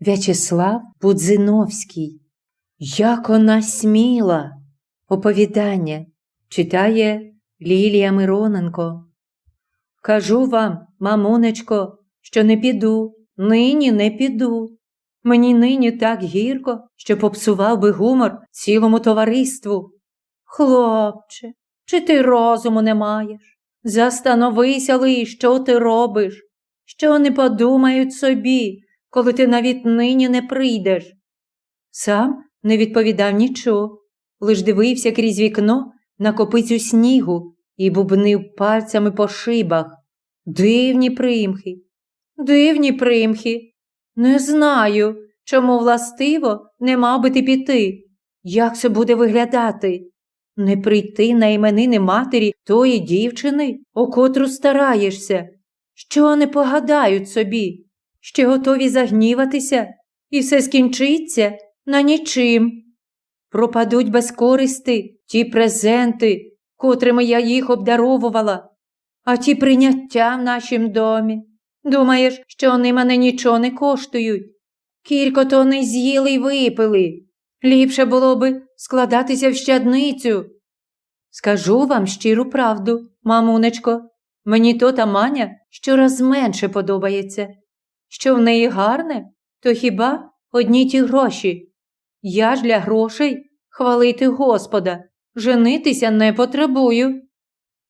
В'ячеслав Будзиновський. Як вона сміла. Оповідання читає Лілія Мироненко. Кажу вам, мамунечко, що не піду, нині не піду. Мені нині так гірко, що попсував би гумор цілому товариству. Хлопче, чи ти розуму не маєш? Застановися ли, що ти робиш? Що не подумають собі, коли ти навіть нині не прийдеш? Сам не відповідав нічого, лиш дивився крізь вікно на копицю снігу і бубнив пальцями по шибах. Дивні примхи, дивні примхи. Не знаю, чому властиво не мав би ти піти. Як це буде виглядати? Не прийти на іменини матері тої дівчини, о котру стараєшся, що не погадають собі, ще готові загніватися, і все скінчиться на нічим. Пропадуть без користи ті презенти, котрими я їх обдаровувала, а ті прийняття в нашім домі. Думаєш, що вони мене нічого не коштують? Кілько то не з'їли й випили. Ліпше було би складатися в щадницю. Скажу вам щиру правду, мамунечко, мені то та маня щораз менше подобається. Що в неї гарне, то хіба одні ті гроші. Я ж для грошей хвалити Господа, женитися не потребую.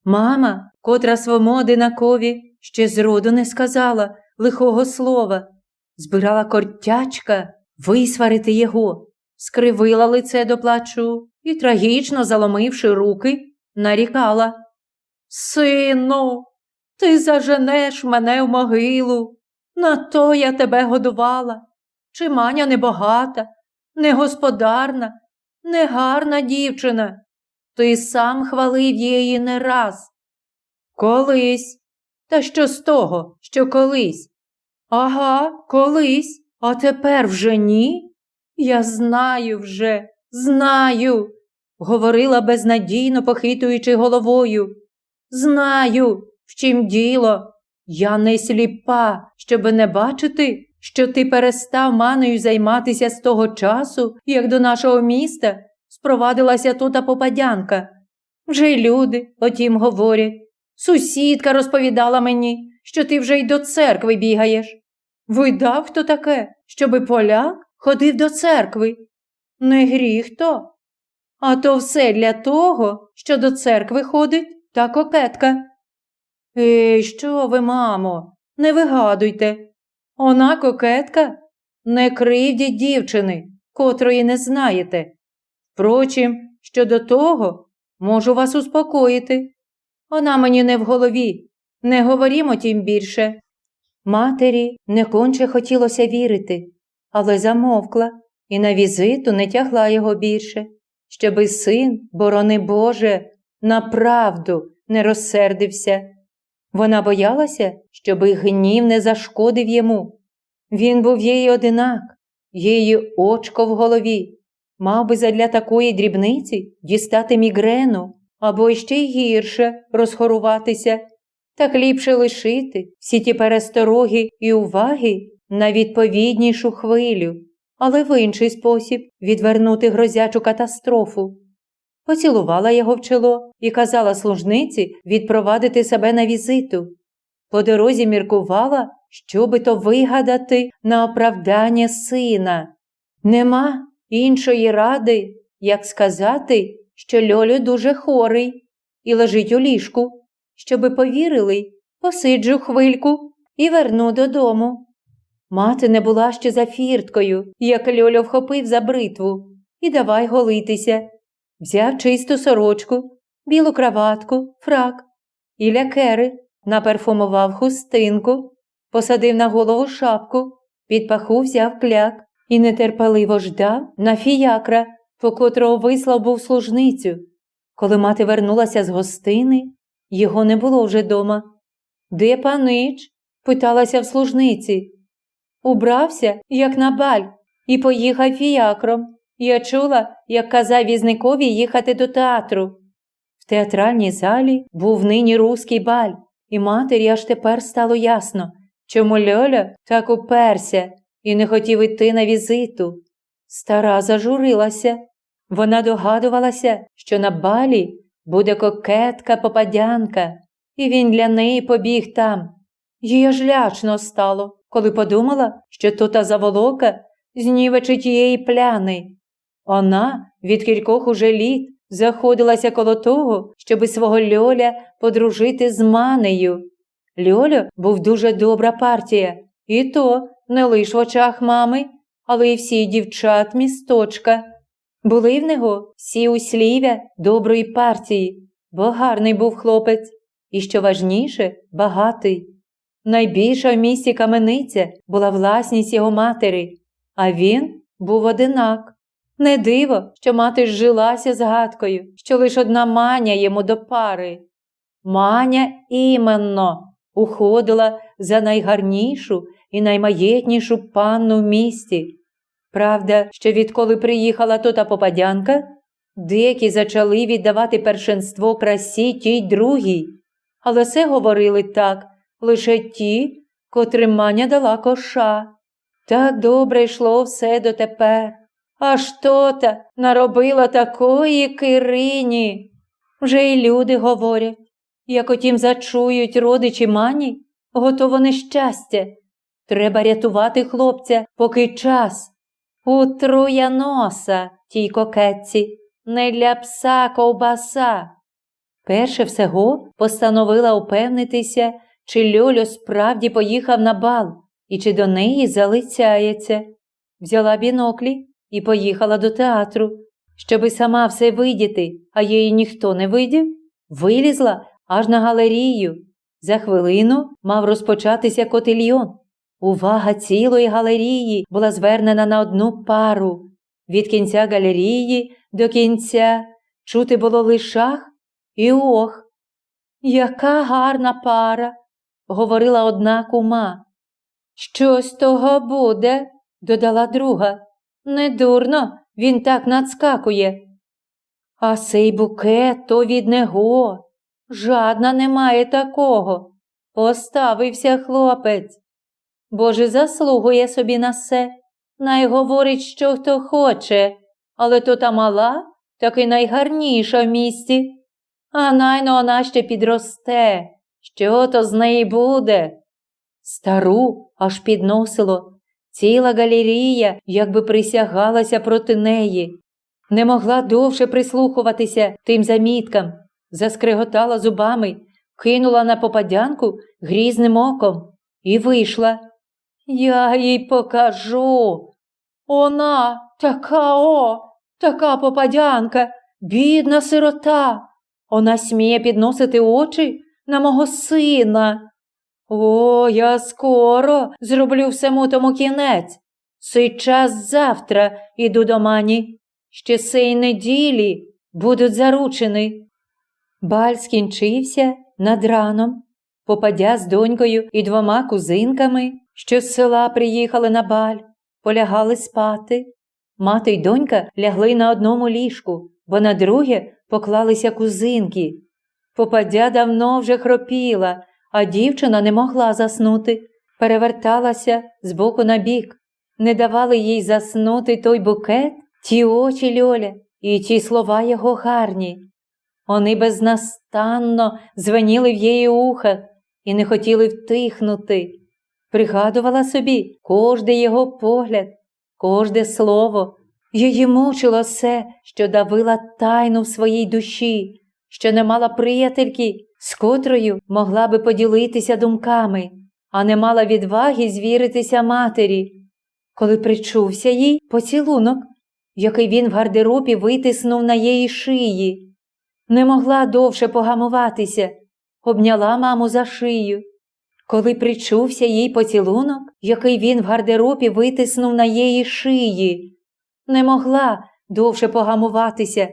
Мама, котра своєму одинакові, ще зроду не сказала лихого слова, збирала кортячка висварити його, скривила лице до плачу і, трагічно заломивши руки, нарікала. Сину, ти заженеш мене в могилу. На то я тебе годувала. Чи маня небагата, негосподарна, негарна дівчина. Ти сам хвалив її не раз. Колись. Та що з того, що колись? Ага, колись, а тепер вже ні? Я знаю вже, знаю, говорила безнадійно похитуючи головою. Знаю, в чим діло. Я не сліпа, щоби не бачити, що ти перестав маною займатися з того часу, як до нашого міста спровадилася тута попадянка. Вже й люди отім говорять. Сусідка розповідала мені, що ти вже й до церкви бігаєш. Видав хто таке, щоби поляк ходив до церкви? Не гріх то. А то все для того, що до церкви ходить та кокетка. Ей, що ви, мамо, не вигадуйте. Вона кокетка? Не кривдіть дівчини, котрої не знаєте. Впрочем, щодо того, можу вас успокоїти. Вона мені не в голові, не говорімо тим більше. Матері не конче хотілося вірити, але замовкла і на візиту не тягла його більше, щоби син, борони Боже, на правду не розсердився. Вона боялася, щоби гнів не зашкодив йому. Він був її одинак, її очко в голові, мав би задля такої дрібниці дістати мігрену або ще й гірше розхоруватися, так ліпше лишити всі ті перестороги і уваги на відповіднішу хвилю, але в інший спосіб відвернути грозячу катастрофу. Поцілувала його в чоло і казала служниці відпровадити себе на візиту. По дорозі міркувала, що би то вигадати на оправдання сина. Нема іншої ради, як сказати, що Льолю дуже хорий і лежить у ліжку, щоби повірили, посиджу хвильку і верну додому. Мати не була ще за фірткою, як Льолю вхопив за бритву, і давай голитися. Взяв чисту сорочку, білу краватку, фрак і лякери, наперфумував хустинку, посадив на голову шапку, під паху взяв кляк і нетерпеливо ждав на фіякра, по котрого вислав був служницю. Коли мати вернулася з гостини, його не було вже дома. Де панич? питалася в служниці. Убрався, як на баль, і поїхав фіякром. Я чула, як казав візникові їхати до театру. В театральній залі був нині руський баль, і матері аж тепер стало ясно, чому Льоля так уперся, і не хотів іти на візиту. Стара зажурилася. Вона догадувалася, що на балі буде кокетка попадянка, і він для неї побіг там. Їй аж лячно стало, коли подумала, що то заволока знівечить тієї пляни. Вона від кількох уже літ заходилася коло того, щоби свого Льоля подружити з манею. Льолю був дуже добра партія, і то не лиш в очах мами, але й всі дівчат місточка. Були в нього всі услів'я доброї партії, бо гарний був хлопець, і, що важніше, багатий. Найбільша в місті камениця була власність його матері, а він був одинак. Не диво, що мати зжилася згадкою, що лиш одна маня йому до пари. Маня іменно уходила за найгарнішу і наймаєтнішу панну в місті. Правда, що відколи приїхала тота попадянка, деякі зачали віддавати першенство красі тій другій, але це говорили так лише ті, котрим маня дала коша. Так добре йшло все дотепер. Аж то-та наробила такої кирині. Вже й люди говорять, як отім зачують родичі мані, готово нещастя. Треба рятувати хлопця, поки час. Утруя носа тій кокетці, не для пса ковбаса. Перше всього постановила упевнитися, чи Льолю справді поїхав на бал і чи до неї залицяється. Взяла біноклі і поїхала до театру, щоби сама все видіти, а її ніхто не видів, вилізла аж на галерію. За хвилину мав розпочатися котильйон. Увага цілої галерії була звернена на одну пару. Від кінця галерії до кінця чути було лишах і ох. Яка гарна пара, говорила одна кума. Щось того буде, додала друга. Недурно, він так надскакує. А сей букет то від него. Жадна немає такого. Поставився хлопець. Боже заслугує собі на все. Най говорить, що хто хоче, але то та мала, так і найгарніша в місті. А найно вона ще підросте. Що то з неї буде? Стару аж підносило. Ціла галерія якби присягалася проти неї. Не могла довше прислухуватися тим заміткам, заскриготала зубами, кинула на попадянку грізним оком і вийшла. Я їй покажу. Вона така о, така попадянка, бідна сирота. Вона сміє підносити очі на мого сина. О, я скоро зроблю всему тому кінець. Сей час завтра іду до мані. Ще сей неділі будуть заручені. Баль скінчився над раном. Попадя з донькою і двома кузинками, що з села приїхали на баль, полягали спати. Мати й донька лягли на одному ліжку, бо на друге поклалися кузинки. Попадя давно вже хропіла, а дівчина не могла заснути, переверталася з боку на бік. Не давали їй заснути той букет, ті очі Льоля і ті слова його гарні. Вони безнастанно звеніли в її ухах і не хотіли втихнути. Пригадувала собі кожне його погляд, кожне слово. Її мучило все, що давила тайну в своїй душі, що не мала приятельки, з котрою могла би поділитися думками, а не мала відваги звіритися матері. Коли причувся їй поцілунок, який він в гардеробі витиснув на її шиї, не могла довше погамуватися, обняла маму за шию. Коли причувся їй поцілунок, який він в гардеробі витиснув на її шиї, не могла довше погамуватися,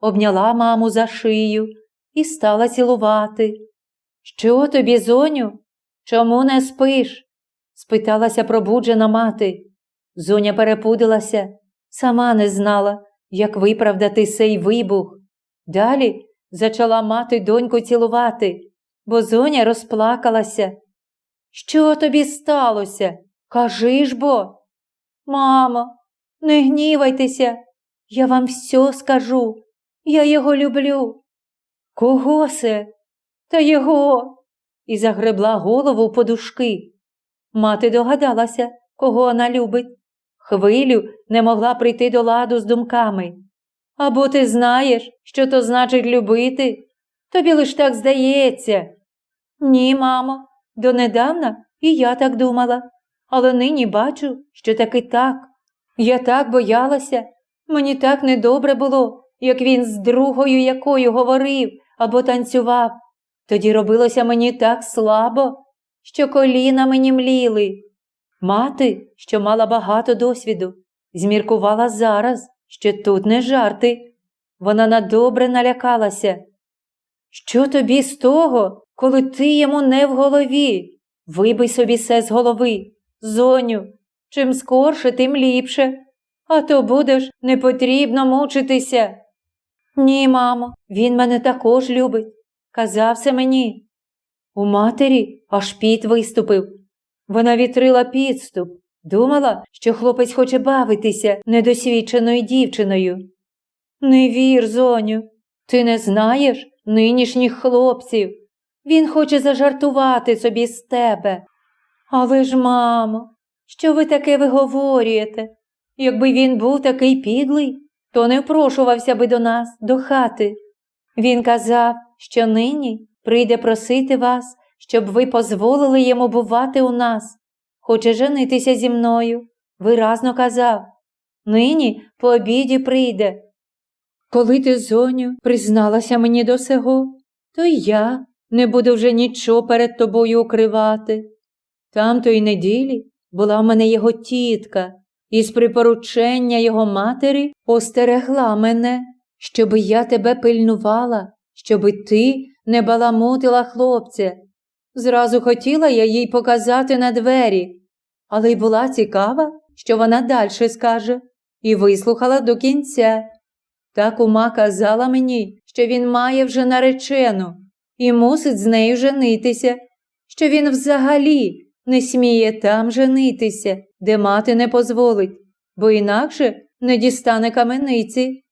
обняла маму за шию і стала цілувати. Що тобі, зоню? Чому не спиш? спиталася пробуджена мати. Зоня перепудилася, сама не знала, як виправдати сей вибух. Далі зачала мати доньку цілувати, бо зоня розплакалася. Що тобі сталося? Кажи ж бо, Мамо, не гнівайтеся, я вам все скажу. Я його люблю. Кого се? Та його. І загребла голову подушки. Мати догадалася, кого вона любить. Хвилю не могла прийти до ладу з думками. Або ти знаєш, що то значить любити? Тобі лиш так здається. Ні, мамо, донедавна і я так думала, але нині бачу, що таки так. Я так боялася, мені так недобре було, як він з другою якою говорив або танцював. Тоді робилося мені так слабо, що коліна мені мліли. Мати, що мала багато досвіду, зміркувала зараз, що тут не жарти. Вона надобре налякалася. Що тобі з того, коли ти йому не в голові? Вибий собі все з голови, зоню. Чим скорше, тим ліпше, а то будеш непотрібно мучитися. Ні, мамо, він мене також любить. Казався мені. У матері аж піт виступив. Вона вітрила підступ, думала, що хлопець хоче бавитися недосвідченою дівчиною. Не вір, зоню, ти не знаєш нинішніх хлопців. Він хоче зажартувати собі з тебе. Але ж, мамо, що ви таке виговорюєте? Якби він був такий підлий, то не впрошувався би до нас, до хати. Він казав, що нині прийде просити вас, щоб ви дозволили йому бувати у нас. Хоче женитися зі мною, виразно казав. Нині по обіді прийде. Коли ти, зоню, призналася мені до сего, то й я не буду вже нічого перед тобою укривати. Тамтої неділі була в мене його тітка, і з припоручення його матері остерегла мене, щоби я тебе пильнувала, щоби ти не баламутила хлопця. Зразу хотіла я їй показати на двері, але й була цікава, що вона далі скаже, і вислухала до кінця. Та кума казала мені, що він має вже наречену і мусить з нею женитися, що він взагалі не сміє там женитися, де мати не позволить, бо інакше не дістане камениці.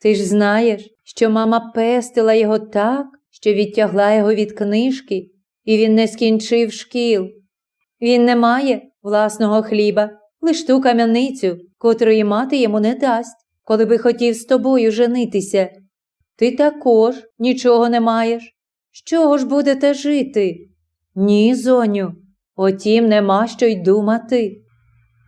Ти ж знаєш, що мама пестила його так, що відтягла його від книжки, і він не скінчив шкіл. Він не має власного хліба, лиш ту кам'яницю, котрої мати йому не дасть, коли би хотів з тобою женитися. Ти також нічого не маєш. З чого ж будете жити? Ні, зоню, Отім нема що й думати.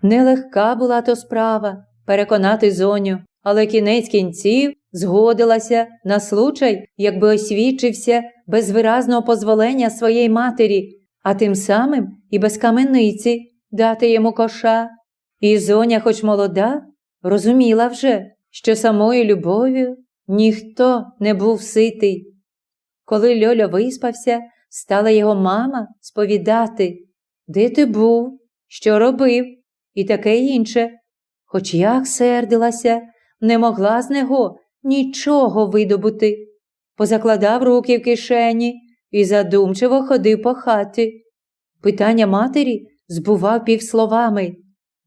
Нелегка була то справа переконати зоню, але кінець кінців згодилася на случай, якби освідчився без виразного позволення своєї матері, а тим самим і без камениці дати йому коша. І зоня, хоч молода, розуміла вже, що самою любов'ю ніхто не був ситий. Коли Льоля виспався, стала його мама сповідати. Де ти був? Що робив? І таке інше. Хоч як сердилася, не могла з нього нічого видобути. Позакладав руки в кишені і задумчиво ходив по хаті. Питання матері збував півсловами.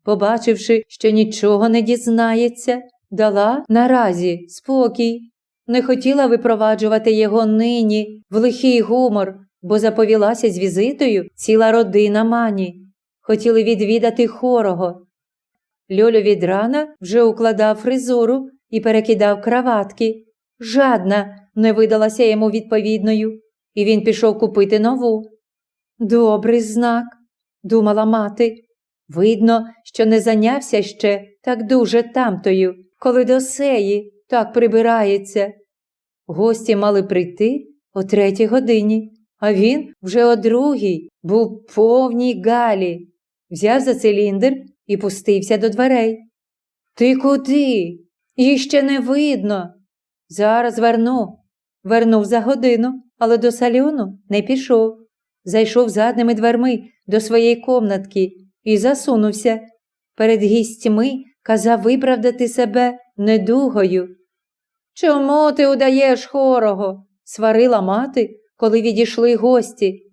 Побачивши, що нічого не дізнається, дала наразі спокій. Не хотіла випроваджувати його нині в лихий гумор, бо заповілася з візитою ціла родина мані. Хотіли відвідати хорого. Льолю від рана вже укладав фризуру і перекидав краватки. Жадна не видалася йому відповідною, і він пішов купити нову. Добрий знак, думала мати. Видно, що не зайнявся ще так дуже тамтою, коли до сеї так прибирається. Гості мали прийти о третій годині. А він вже о другій був повній галі, взяв за циліндр і пустився до дверей. Ти куди? Їх ще не видно. Зараз верну. Вернув за годину, але до салюну не пішов. Зайшов задними дверми до своєї комнатки і засунувся. Перед гістьми казав виправдати себе недугою. Чому ти удаєш хорого? сварила мати, коли відійшли гості.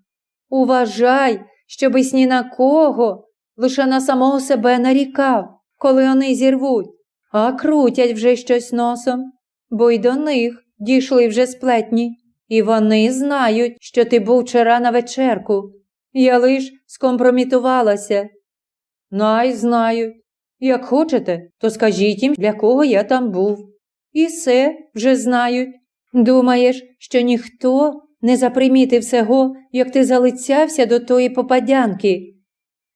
Уважай, щобись ні на кого, лише на самого себе нарікав. коли вони зірвуть, а крутять вже щось носом, бо й до них дійшли вже сплетні, і вони знають, що ти був вчора на вечерку. Я лиш скомпромітувалася. Най знають. Як хочете, то скажіть їм, для кого я там був. І все вже знають. Думаєш, що ніхто не запримітив всього, як ти залицявся до тої попадянки.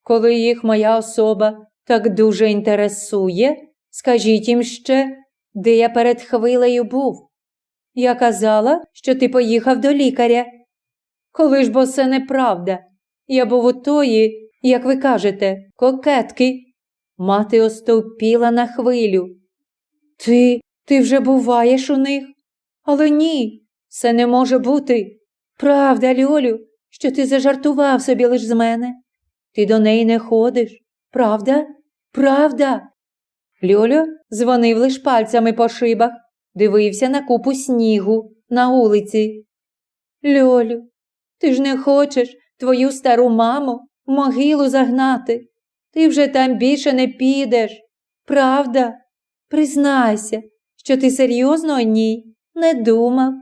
Коли їх моя особа так дуже інтересує, скажіть їм ще, де я перед хвилею був. Я казала, що ти поїхав до лікаря. Коли ж бо це неправда. Я був у тої, як ви кажете, кокетки. Мати остовпіла на хвилю. Ти, ти вже буваєш у них? Але ні, це не може бути. Правда, Льолю, що ти зажартував собі лиш з мене. Ти до неї не ходиш. Правда? Правда? Льолю дзвонив лиш пальцями по шибах, дивився на купу снігу на вулиці. Льолю, ти ж не хочеш твою стару маму в могилу загнати. Ти вже там більше не підеш. Правда? Признайся, що ти серйозно о ній не думав.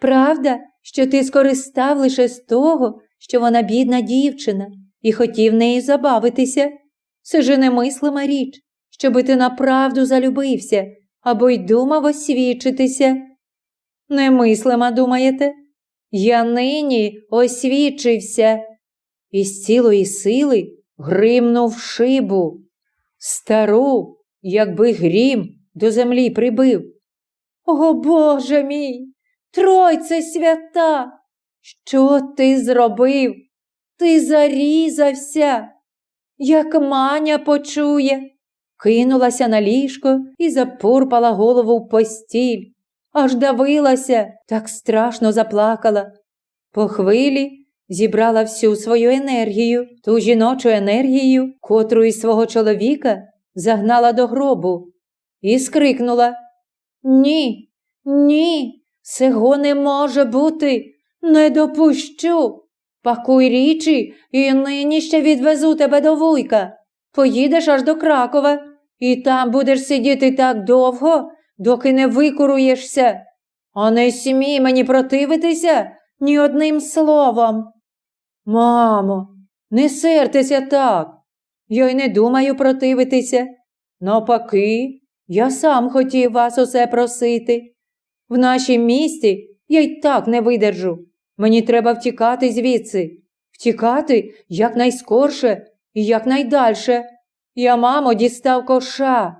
Правда, що ти скористав лише з того, що вона бідна дівчина, і хотів нею забавитися. Це ж немислима річ, щоби ти направду залюбився або й думав освічитися. Немислима, думаєте? Я нині освічився. І з цілої сили гримнув шибу. Стару, якби грім до землі прибив. О Боже мій, Тройце свята! Що ти зробив? Ти зарізався. Як маня почує, кинулася на ліжко і запурпала голову в постіль, аж давилася, так страшно заплакала. По хвилі зібрала всю свою енергію, ту жіночу енергію, котру із свого чоловіка загнала до гробу, і скрикнула Ні, ні, цього не може бути. Не допущу. Пакуй річі і нині ще відвезу тебе до вуйка. Поїдеш аж до Кракова, і там будеш сидіти так довго, доки не викуруєшся. А не смій мені противитися ні одним словом. Мамо, не сертеся так. Я й не думаю противитися. Навпаки, я сам хотів вас усе просити. В нашім місті я й так не видержу. Мені треба втікати звідси, втікати якнайскорше і якнайдальше. Я, мамо, дістав коша.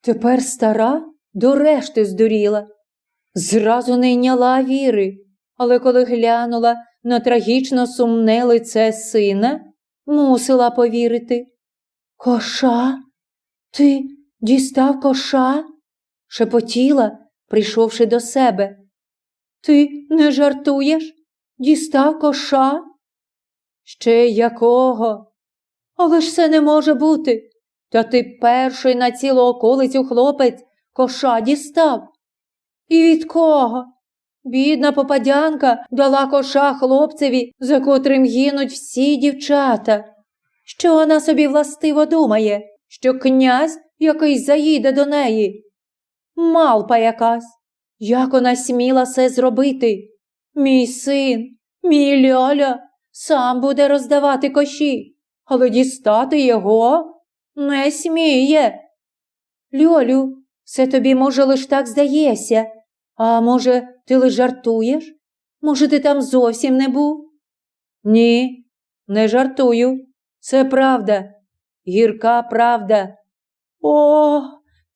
Тепер стара до решти здуріла. Зразу не йняла віри, але коли глянула на трагічно сумне лице сина, мусила повірити. Коша? Ти дістав коша? шепотіла, прийшовши до себе. Ти не жартуєш? Дістав коша? Ще якого? Але ж це не може бути. Та ти перший на цілу околицю хлопець коша дістав. І від кого? Бідна попадянка дала коша хлопцеві, за котрим гинуть всі дівчата. Що вона собі властиво думає, що князь якийсь заїде до неї? Малпа якась. Як вона сміла це зробити? Мій син, мій Льоля, сам буде роздавати коші, але дістати його не сміє. Льолю, це тобі, може, лиш так здається. А може, ти лиш жартуєш? Може, ти там зовсім не був? Ні, не жартую. Це правда, гірка правда. О,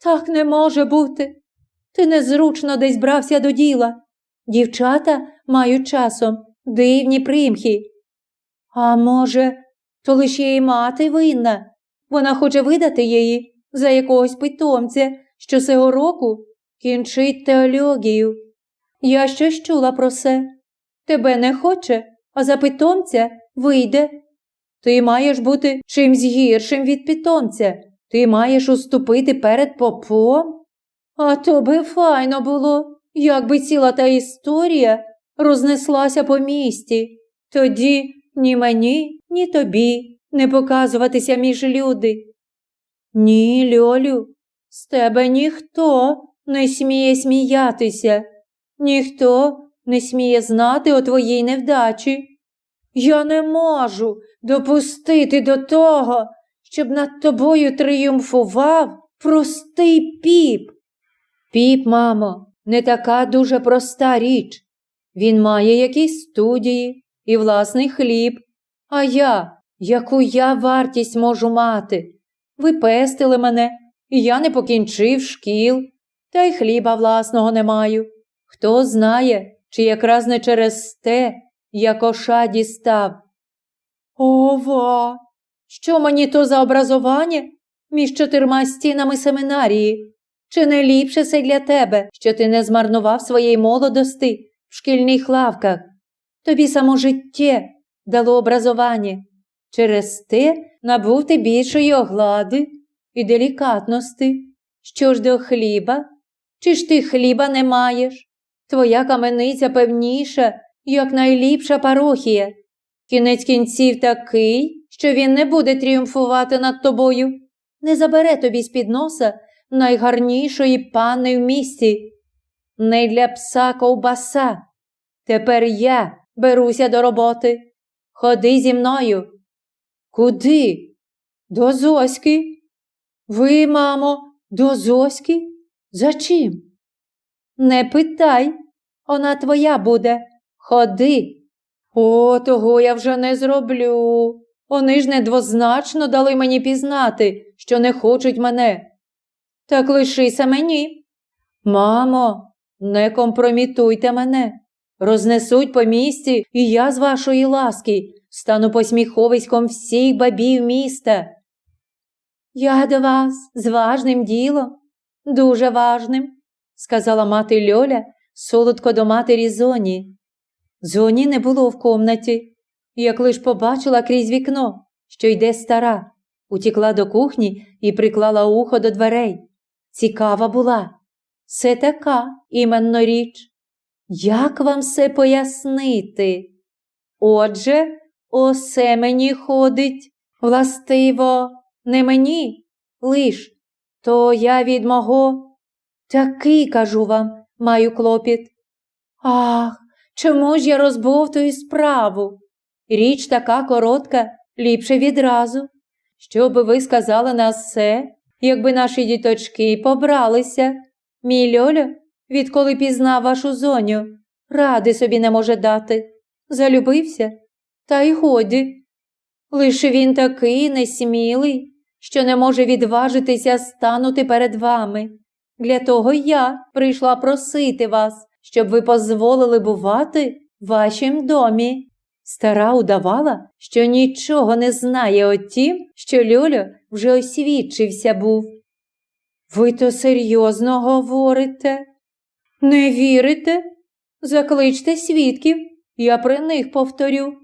так не може бути. Ти незручно десь брався до діла. Дівчата мають часом дивні примхи. А може, то лише її мати винна. Вона хоче видати її за якогось питомця, що цього року кінчить теологію. Я щось чула про це. Тебе не хоче, а за питомця вийде. Ти маєш бути чимсь гіршим від питомця. Ти маєш уступити перед попом. А то би файно було, якби ціла та історія рознеслася по місті. Тоді ні мені, ні тобі не показуватися між люди. Ні, Льолю, з тебе ніхто не сміє сміятися, ніхто не сміє знати о твоїй невдачі. Я не можу допустити до того, щоб над тобою тріумфував простий піп. Піп, мамо, не така дуже проста річ. Він має якісь студії і власний хліб. А я, яку я вартість можу мати? Ви пестили мене, і я не покінчив шкіл, та й хліба власного не маю. Хто знає, чи якраз не через те я коша дістав. Ова! Що мені то за образування між чотирма стінами семинарії? Чи не ліпше це для тебе, що ти не змарнував своєї молодости в шкільних лавках? Тобі само життя дало образування. Через те набув ти більшої оглади і делікатності. Що ж до хліба? Чи ж ти хліба не маєш? Твоя камениця певніша, як найліпша парохія. Кінець кінців такий, що він не буде тріумфувати над тобою, не забере тобі з-під носа найгарнішої пани в місті. Не для пса ковбаса. Тепер я беруся до роботи. Ходи зі мною. Куди? До Зоськи. Ви, мамо, до Зоськи? За чим? Не питай, вона твоя буде. Ходи. О, того я вже не зроблю. Вони ж недвозначно дали мені пізнати, що не хочуть мене. Так лишися мені. Мамо, не компромітуйте мене. Рознесуть по місті, і я з вашої ласки стану посміховиськом всіх бабів міста. Я до вас з важним ділом, дуже важним, сказала мати Льоля солодко до матері Зоні. Зоні не було в комнаті, як лиш побачила крізь вікно, що йде стара, утікла до кухні і приклала ухо до дверей. Цікава була. Це така іменно річ. Як вам все пояснити? Отже, осе мені ходить, властиво, не мені, лиш, то я від мого. Такий, кажу вам, маю клопіт. Ах, чому ж я розбовтую справу? Річ така коротка, ліпше відразу. Що би ви сказали на все, якби наші діточки побралися? Мій Льолю, відколи пізнав вашу зоню, ради собі не може дати. Залюбився, та й годі. Лише він такий несмілий, що не може відважитися станути перед вами. Для того я прийшла просити вас, щоб ви дозволили бувати в вашім домі. Стара удавала, що нічого не знає о тім, що Льолю вже освідчився був. Ви то серйозно говорите? Не вірите? Закличте свідків, я при них повторю.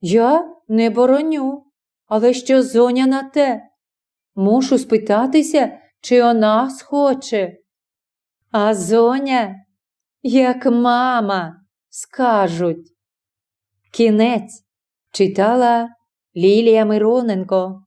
Я не бороню, але що зоня на те? Мушу спитатися, чи вона схоче. А зоня, як мама, скажуть. Кінець читала Лілія Мироненко.